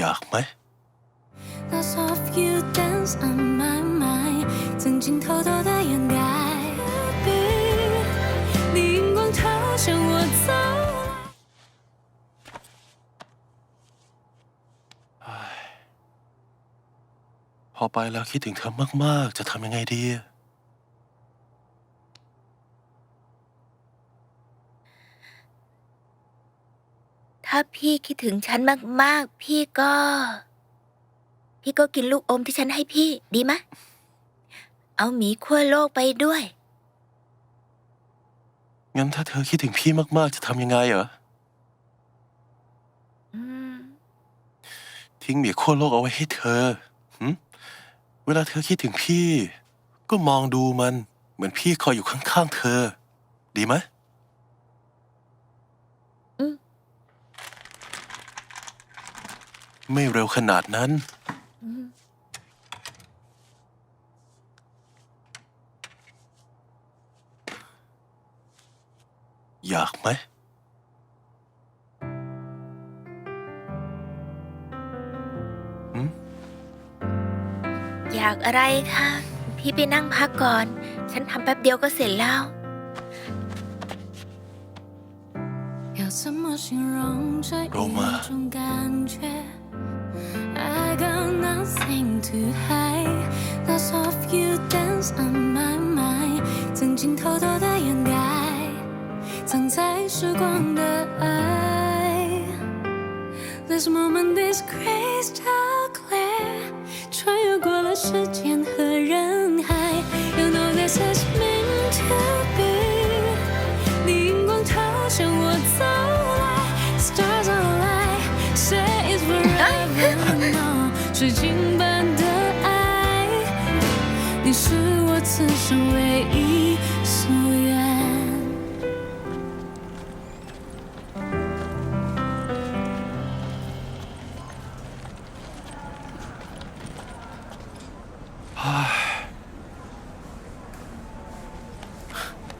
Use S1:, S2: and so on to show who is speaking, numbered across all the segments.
S1: อยากไหม
S2: Lots of you dance on my mind 정진 터져다야 나비 네 인공 터져 워져
S1: พอไปแล้วคิดถึงเธอมาก ๆ จะทำยังไงดีอะ
S3: ถ้าพี่คิดถึงฉันมากๆ พี่ก็ พี่ก็กินลูกอมที่ฉันให้พี่ ดีไหมะ เอาหมีขั้วโลกไปด้วย
S1: งั้นถ้าเธอคิดถึงพี่มากๆ จะทำยังไงเหรอ
S3: อืม
S1: ทิ้งหมีขั้วโลกเอาไว้ให้เธอหึเวลาเธอคิดถึงพี่ ก็มองดูมัน เหมือนพี่คอยอยู่ข้างๆเธอ ดีไหม
S3: อืม
S1: ไม่เร็วขนาดนั้น
S3: อืม
S1: อยากไหม
S3: อยากอะไรคะ พี่ไปนั่งพักก่อน ฉันทำแป๊บเดียวก็เสร็จแล้ว
S2: 要怎么形容这一
S1: Roma
S2: 种感觉 ？I got nothing to hide. Lots of you dance on my mind，曾经偷偷的掩盖，藏在时光的爱。This moment is crystal clear，穿越过了时间和 水晶般的爱，你是我此生唯一夙愿。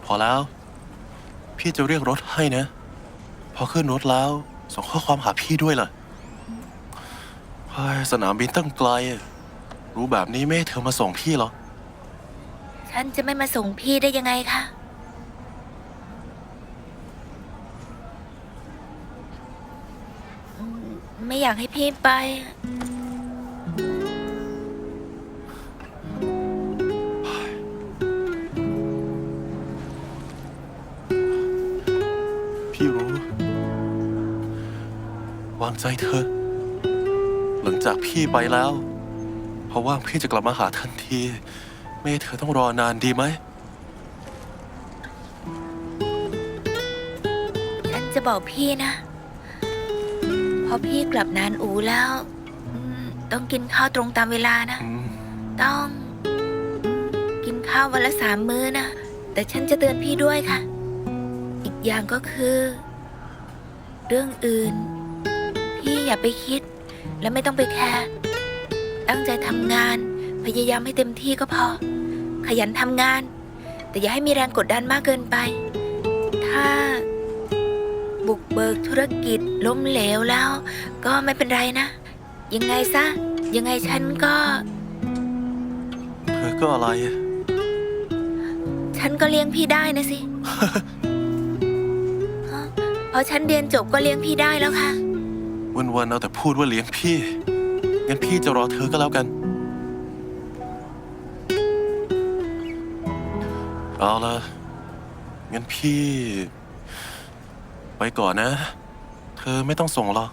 S1: พอแล้ว พี่จะเรียกรถให้นะ พอขึ้นรถแล้ว ส่งข้อความหาพี่ด้วยล่ะ เฮ้ยสนามบินตั้งไกล รู้แบบนี้ไม่ให้เธอมาส่งพี่หรอก
S3: ฉันจะไม่มาส่งพี่ได้ยังไงคะอืมไม่อยากให้พี่ไป
S1: พี่รู้ วางใจเธอะ หลังจากพี่ไปแล้ว เพราะว่าพี่จะกลับมาหาทันที ไม่ให้เธอต้องรอนานดีไหม
S3: ฉันจะบอกพี่นะ พอพี่กลับนานอูแล้วอืมต้องกินข้าวตรงตามเวลานะ
S1: อืม
S3: ต้องอืมกินข้าววันละสามมื้อนะ แต่ฉันจะเตือนพี่ด้วยค่ะ อีกอย่างก็คือ เรื่องอื่น พี่อย่าไปคิด และไม่ต้องไปแคร์ตั้งใจทำงาน พยายามให้เต็มที่ก็พอ ขยันทำงาน แต่อย่าให้มีแรงกดดันมากเกินไป ถ้า บุกเบิกธุรกิจล้มเหลวแล้ว ก็ไม่เป็นไรนะ ยังไงซะ ยังไงฉันก็
S1: เธอก็อะไร
S3: ฉันก็เลี้ยงพี่ได้นะสิฮะพอฉันเรียนจบก็เลี้ยงพี่ได้แล้วค่ะ
S1: วันๆเอาแต่พูดว่าเลี้ยงพี่ งั้นพี่จะรอเธอก็แล้วกัน เอาละงั้นพี่ ไปก่อนนะ เธอไม่ต้องส่งหรอก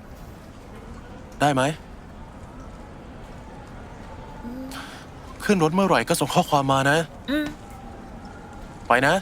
S1: ได้ไหม ขึ้นรถเมื่อไหร่ก็ส่งข้อความมานะ
S3: อืม
S1: ไปนะ